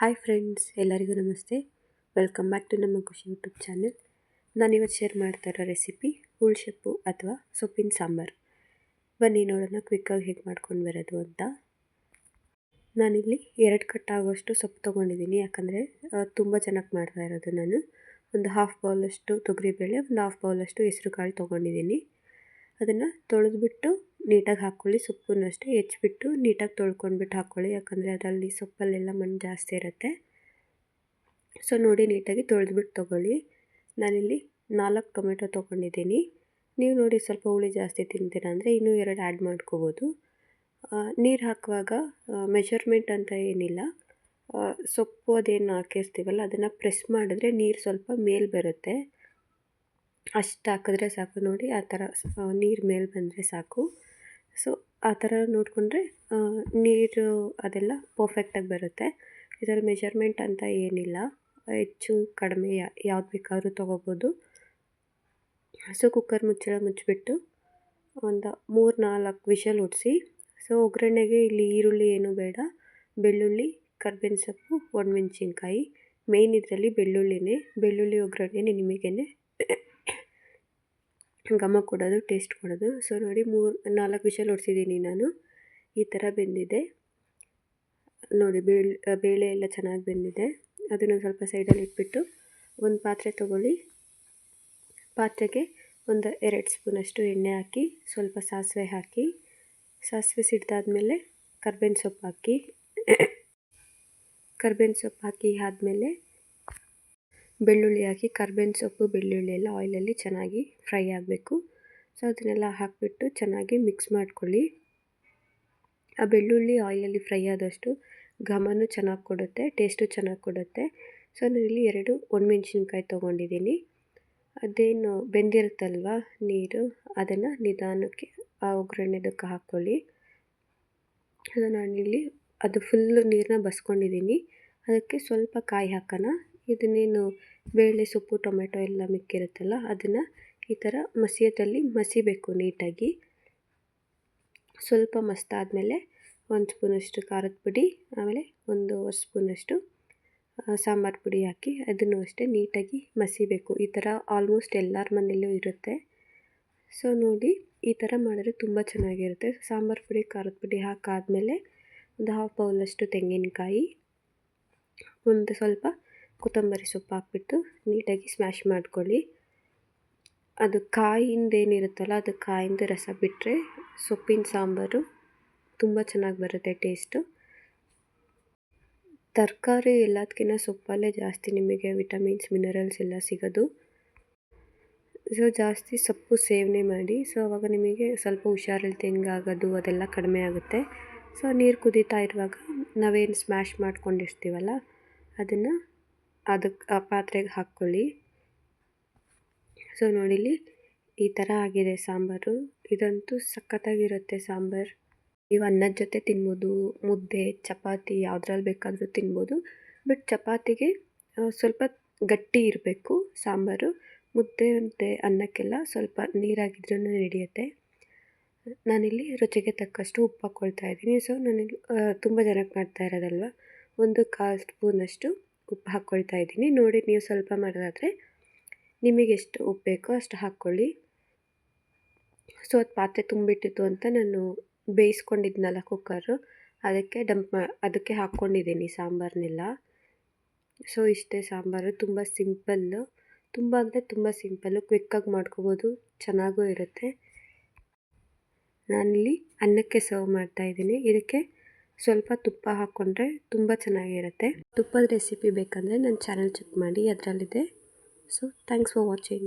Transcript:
Hi friends ಎಲ್ಲರಿಗೂ ನಮಸ್ತೆ. Welcome back to ನಮ್ಮ ಖುಷಿ ಯೂಟ್ಯೂಬ್ ಚಾನೆಲ್ ನಾನಿವತ್ತು ಶೇರ್ ಮಾಡ್ತಾ ಇರೋ ರೆಸಿಪಿ ಹುಳ್ಸೊಪ್ಪು ಅಥವಾ ಸೊಪ್ಪಿನ ಸಾಂಬಾರು. ಬನ್ನಿ ನೋಡೋಣ ಕ್ವಿಕ್ಕಾಗಿ ಹೇಗೆ ಮಾಡ್ಕೊಂಡು ಬರೋದು ಅಂತ. ನಾನಿಲ್ಲಿ ಎರಡು ಕಟ್ಟಾಗುವಷ್ಟು ಸೊಪ್ಪು ತೊಗೊಂಡಿದ್ದೀನಿ. ಯಾಕಂದರೆ ತುಂಬ ಚೆನ್ನಾಗಿ ಮಾಡ್ತಾ ಇರೋದು ನಾನು. ಒಂದು ಹಾಫ್ ಬೌಲಷ್ಟು ತೊಗರಿಬೇಳೆ, ಒಂದು ಹಾಫ್ ಬೌಲಷ್ಟು ಹೆಸ್ರು ಕಾಳು ತೊಗೊಂಡಿದ್ದೀನಿ. ಅದನ್ನು ತೊಳೆದ್ಬಿಟ್ಟು ನೀಟಾಗಿ ಹಾಕ್ಕೊಳ್ಳಿ, ಸೊಪ್ಪನ್ನು ಅಷ್ಟೇ ಹೆಚ್ಚಿಬಿಟ್ಟು ನೀಟಾಗಿ ತೊಳ್ಕೊಂಡ್ಬಿಟ್ಟು ಹಾಕ್ಕೊಳ್ಳಿ. ಯಾಕಂದರೆ ಅದರಲ್ಲಿ ಸೊಪ್ಪಲ್ಲೆಲ್ಲ ಮಣ್ಣು ಜಾಸ್ತಿ ಇರುತ್ತೆ. ಸೊ ನೋಡಿ ನೀಟಾಗಿ ತೊಳೆದ್ಬಿಟ್ಟು ತೊಗೊಳ್ಳಿ. ನಾನಿಲ್ಲಿ ನಾಲ್ಕು ಟೊಮೆಟೊ ತೊಗೊಂಡಿದ್ದೀನಿ. ನೀವು ನೋಡಿ ಸ್ವಲ್ಪ ಹುಳಿ ಜಾಸ್ತಿ ತಿಂತೀರಾ ಅಂದರೆ ಇನ್ನೂ ಎರಡು ಆ್ಯಡ್ ಮಾಡ್ಕೋಬೋದು. ನೀರು ಹಾಕುವಾಗ ಮೆಷರ್ಮೆಂಟ್ ಅಂತ ಏನಿಲ್ಲ. ಸೊಪ್ಪು ಅದೇನು ಹಾಕಿರ್ತೀವಲ್ಲ, ಅದನ್ನು ಪ್ರೆಸ್ ಮಾಡಿದ್ರೆ ನೀರು ಸ್ವಲ್ಪ ಮೇಲೆ ಬರುತ್ತೆ. ಅಷ್ಟು ಹಾಕಿದ್ರೆ ಸಾಕು. ನೋಡಿ, ಆ ಥರ ನೀರು ಮೇಲೆ ಬಂದರೆ ಸಾಕು. ಸೊ ಆ ಥರ ನೋಡಿಕೊಂಡ್ರೆ ನೀರು ಅದೆಲ್ಲ ಪರ್ಫೆಕ್ಟಾಗಿ ಬರುತ್ತೆ. ಇದರಲ್ಲಿ ಮೆಜರ್ಮೆಂಟ್ ಅಂತ ಏನಿಲ್ಲ. ಹೆಚ್ಚು ಕಡಿಮೆ ಯಾವ್ದು ಬೇಕಾದ್ರೂ ತೊಗೋಬೋದು. ಸೊ ಕುಕ್ಕರ್ ಮುಚ್ಚಳ ಮುಚ್ಚಿಬಿಟ್ಟು ಒಂದು ಮೂರು ನಾಲ್ಕು ವಿಷಲ್ ಉಡಿಸಿ ಸೊ ಒಗ್ಗರಣೆಗೆ ಇಲ್ಲಿ ಈರುಳ್ಳಿ ಏನೂ ಬೇಡ. ಬೆಳ್ಳುಳ್ಳಿ, ಕರ್ಬೇವಿನ ಸೊಪ್ಪು, ಒಣಮೆಣ್ಸಿನ್ಕಾಯಿ. ಮೇಯ್ನ್ ಇದರಲ್ಲಿ ಬೆಳ್ಳುಳ್ಳಿನೇ. ಬೆಳ್ಳುಳ್ಳಿ ಒಗ್ಗರಣೆ ನಿಮಗೇನೆ ಘಮ ಕೊಡೋದು, ಟೇಸ್ಟ್ ಕೊಡೋದು. ಸೊ ನೋಡಿ ಮೂರು, ನಾಲ್ಕು ವಿಷಲ್ ಹೊಡ್ಸಿದ್ದೀನಿ ನಾನು. ಈ ಥರ ಬೆಂದಿದೆ. ನೋಡಿ, ಬೇಳೆ ಬೇಳೆ ಎಲ್ಲ ಚೆನ್ನಾಗಿ ಬೆಂದಿದೆ. ಅದನ್ನು ಸ್ವಲ್ಪ ಸೈಡಲ್ಲಿ ಇಟ್ಬಿಟ್ಟು ಒಂದು ಪಾತ್ರೆ ತೊಗೊಳ್ಳಿ. ಪಾತ್ರೆಗೆ ಒಂದು ಎರಡು ಸ್ಪೂನಷ್ಟು ಎಣ್ಣೆ ಹಾಕಿ, ಸ್ವಲ್ಪ ಸಾಸಿವೆ ಹಾಕಿ, ಸಾಸಿವೆ ಸಿಡ್ದಾದ್ಮೇಲೆ ಕರ್ಬೇವಿನ ಸೊಪ್ಪು ಹಾಕಿ, ಕರ್ಬೇವಿನ ಸೊಪ್ಪು ಹಾಕಿ ಆದಮೇಲೆ ಬೆಳ್ಳುಳ್ಳಿ ಹಾಕಿ, ಕರ್ಬೇವಿನ ಸೊಪ್ಪು, ಬೆಳ್ಳುಳ್ಳಿ ಎಲ್ಲ ಆಯಿಲಲ್ಲಿ ಚೆನ್ನಾಗಿ ಫ್ರೈ ಆಗಬೇಕು. ಸೊ ಅದನ್ನೆಲ್ಲ ಹಾಕಿಬಿಟ್ಟು ಚೆನ್ನಾಗಿ ಮಿಕ್ಸ್ ಮಾಡ್ಕೊಳ್ಳಿ. ಆ ಬೆಳ್ಳುಳ್ಳಿ ಆಯಿಲಲ್ಲಿ ಫ್ರೈ ಆದಷ್ಟು ಘಮನೂ ಚೆನ್ನಾಗಿ ಕೊಡುತ್ತೆ ಟೇಸ್ಟು ಚೆನ್ನಾಗಿ ಕೊಡುತ್ತೆ. ಸೊ ಇಲ್ಲಿ ಎರಡು ಒಣಮೆಣ್ಸಿನ್ಕಾಯಿ ತೊಗೊಂಡಿದ್ದೀನಿ. ಅದೇನು ಬೆಂದಿರುತ್ತಲ್ವ ನೀರು, ಅದನ್ನು ನಿಧಾನಕ್ಕೆ ಆ ಒಗ್ಗರಣೆದಕ್ಕೆ ಹಾಕ್ಕೊಳ್ಳಿ. ಅದು ನಾನಿಲ್ಲಿ ಅದು ಫುಲ್ಲು ನೀರನ್ನ ಬಸ್ಕೊಂಡಿದ್ದೀನಿ. ಅದಕ್ಕೆ ಸ್ವಲ್ಪ ಕಾಯಿ ಹಾಕೋಣ. ಇದನ್ನೇನು ಬೇಳೆ, ಸೊಪ್ಪು, ಟೊಮೆಟೊ ಎಲ್ಲ ಮಿಕ್ಕಿರುತ್ತಲ್ಲ, ಅದನ್ನು ಈ ಥರ ಮಸಿಯದಲ್ಲಿ ಮಸಿಬೇಕು ನೀಟಾಗಿ. ಸ್ವಲ್ಪ ಮಸ್ತಾದಮೇಲೆ ಒಂದು ಸ್ಪೂನಷ್ಟು ಖಾರದ ಪುಡಿ, ಆಮೇಲೆ ಒಂದು ಸ್ಪೂನಷ್ಟು ಸಾಂಬಾರು ಪುಡಿ ಹಾಕಿ ಅದನ್ನು ಅಷ್ಟೇ ನೀಟಾಗಿ ಮಸಿಬೇಕು. ಈ ಥರ ಆಲ್ಮೋಸ್ಟ್ ಎಲ್ಲರ ಮನೆಯಲ್ಲೂ ಇರುತ್ತೆ. ಸೊ, ನೋಡಿ, ಈ ಥರ ಮಾಡಿದ್ರೆ ತುಂಬ ಚೆನ್ನಾಗಿರುತ್ತೆ. ಸಾಂಬಾರು ಪುಡಿ, ಖಾರದ ಪುಡಿ ಹಾಕಾದಮೇಲೆ ಒಂದು ಹಾಫ್ ಬೌಲಷ್ಟು ತೆಂಗಿನಕಾಯಿ, ಒಂದು ಸ್ವಲ್ಪ ಕೊತ್ತಂಬರಿ ಸೊಪ್ಪು ಹಾಕ್ಬಿಟ್ಟು ನೀಟಾಗಿ ಸ್ಮ್ಯಾಶ್ ಮಾಡ್ಕೊಳ್ಳಿ. ಅದು ಕಾಯಿಂದ ಏನಿರುತ್ತಲ್ಲ ಅದು ಕಾಯಿಂದ ರಸ ಬಿಟ್ಟರೆ ಸೊಪ್ಪಿನ ಸಾಂಬಾರು ತುಂಬ ಚೆನ್ನಾಗಿ ಬರುತ್ತೆ ಟೇಸ್ಟು ತರಕಾರಿ ಎಲ್ಲದಕ್ಕಿಂತ ಸೊಪ್ಪಲ್ಲೇ ಜಾಸ್ತಿ ನಿಮಗೆ ವಿಟಮಿನ್ಸ್ ಮಿನರಲ್ಸ್ ಎಲ್ಲ ಸಿಗೋದು. ಸೊ ಜಾಸ್ತಿ ಸೊಪ್ಪು ಸೇವನೆ ಮಾಡಿ. ಸೊ ಅವಾಗ ನಿಮಗೆ ಸ್ವಲ್ಪ ಹುಷಾರಿಲ್ದಂಗೆ ತೆಂಗಾಗೋದು ಅದೆಲ್ಲ ಕಡಿಮೆ ಆಗುತ್ತೆ. ಸೊ ನೀರು ಕುದೀತಾ ಇರುವಾಗ ನಾವೇನು ಸ್ಮ್ಯಾಶ್ ಮಾಡ್ಕೊಂಡಿರ್ತೀವಲ್ಲ ಅದನ್ನು ಅದಕ್ಕೆ ಆ ಪಾತ್ರೆಗೆ ಹಾಕ್ಕೊಳ್ಳಿ. ಸೊ ನೋಡಿಲಿ ಈ ಥರ ಆಗಿದೆ ಸಾಂಬಾರು. ಇದಂತೂ ಸಖತ್ತಾಗಿರುತ್ತೆ ಸಾಂಬಾರು. ನೀವು ಅನ್ನದ ಜೊತೆ ತಿನ್ಬೋದು, ಮುದ್ದೆ, ಚಪಾತಿ ಯಾವುದ್ರಲ್ಲಿ ಬೇಕಾದರೂ ತಿನ್ಬೋದು. ಬಟ್ ಚಪಾತಿಗೆ ಸ್ವಲ್ಪ ಗಟ್ಟಿ ಇರಬೇಕು ಸಾಂಬಾರು. ಮುದ್ದೆ ಮತ್ತು ಅನ್ನಕ್ಕೆಲ್ಲ ಸ್ವಲ್ಪ ನೀರಾಗಿದ್ರೂ ನಡೆಯುತ್ತೆ ನಾನಿಲ್ಲಿ ರುಚಿಗೆ ತಕ್ಕಷ್ಟು ಉಪ್ಪು ಹಾಕ್ಕೊಳ್ತಾ ಇದ್ದೀನಿ. ಸೊ ನನಗೆ ತುಂಬ ಜನಕ್ಕೆ ಮಾಡ್ತಾ ಇರೋದಲ್ವ? ಒಂದು ಕಾಲು ಸ್ಪೂನಷ್ಟು ಉಪ್ಪು ಹಾಕ್ಕೊಳ್ತಾ ಇದ್ದೀನಿ. ನೋಡಿ, ನೀವು ಸ್ವಲ್ಪ ಮಾಡೋದಾದರೆ ನಿಮಗೆ ಎಷ್ಟು ಉಪ್ಪು ಬೇಕೋ ಅಷ್ಟು ಹಾಕ್ಕೊಳ್ಳಿ. ಸೊ, ಅದು ಪಾತ್ರೆ ತುಂಬಿಟ್ಟಿತ್ತು ಅಂತ ನಾನು ಬೇಯಿಸ್ಕೊಂಡಿದ್ನಲ್ಲ ಕುಕ್ಕರು. ಅದಕ್ಕೆ ಡಂಪ್ ಅದಕ್ಕೆ ಹಾಕ್ಕೊಂಡಿದ್ದೀನಿ ಸಾಂಬಾರನ್ನೆಲ್ಲ ಸೊ, ಇಷ್ಟೇ ಸಾಂಬಾರು. ತುಂಬ ಸಿಂಪಲ್ಲು. ತುಂಬ ಅಂದರೆ ತುಂಬ ಸಿಂಪಲ್ಲು. ಕ್ವಿಕ್ಕಾಗಿ ಮಾಡ್ಕೋಬೋದು. ಚೆನ್ನಾಗೂ ಇರುತ್ತೆ. ನಾನಿಲ್ಲಿ ಅನ್ನಕ್ಕೆ ಸರ್ವ್ ಮಾಡ್ತಾಯಿದ್ದೀನಿ ಇದಕ್ಕೆ ಸ್ವಲ್ಪ ತುಪ್ಪ ಹಾಕ್ಕೊಂಡ್ರೆ ತುಂಬ ಚೆನ್ನಾಗಿರುತ್ತೆ. ತುಪ್ಪದ ರೆಸಿಪಿ ಬೇಕಂದರೆ ನನ್ನ ಚಾನಲ್ ಚೆಕ್ ಮಾಡಿ ಅದರಲ್ಲಿದೆ. So thanks for watching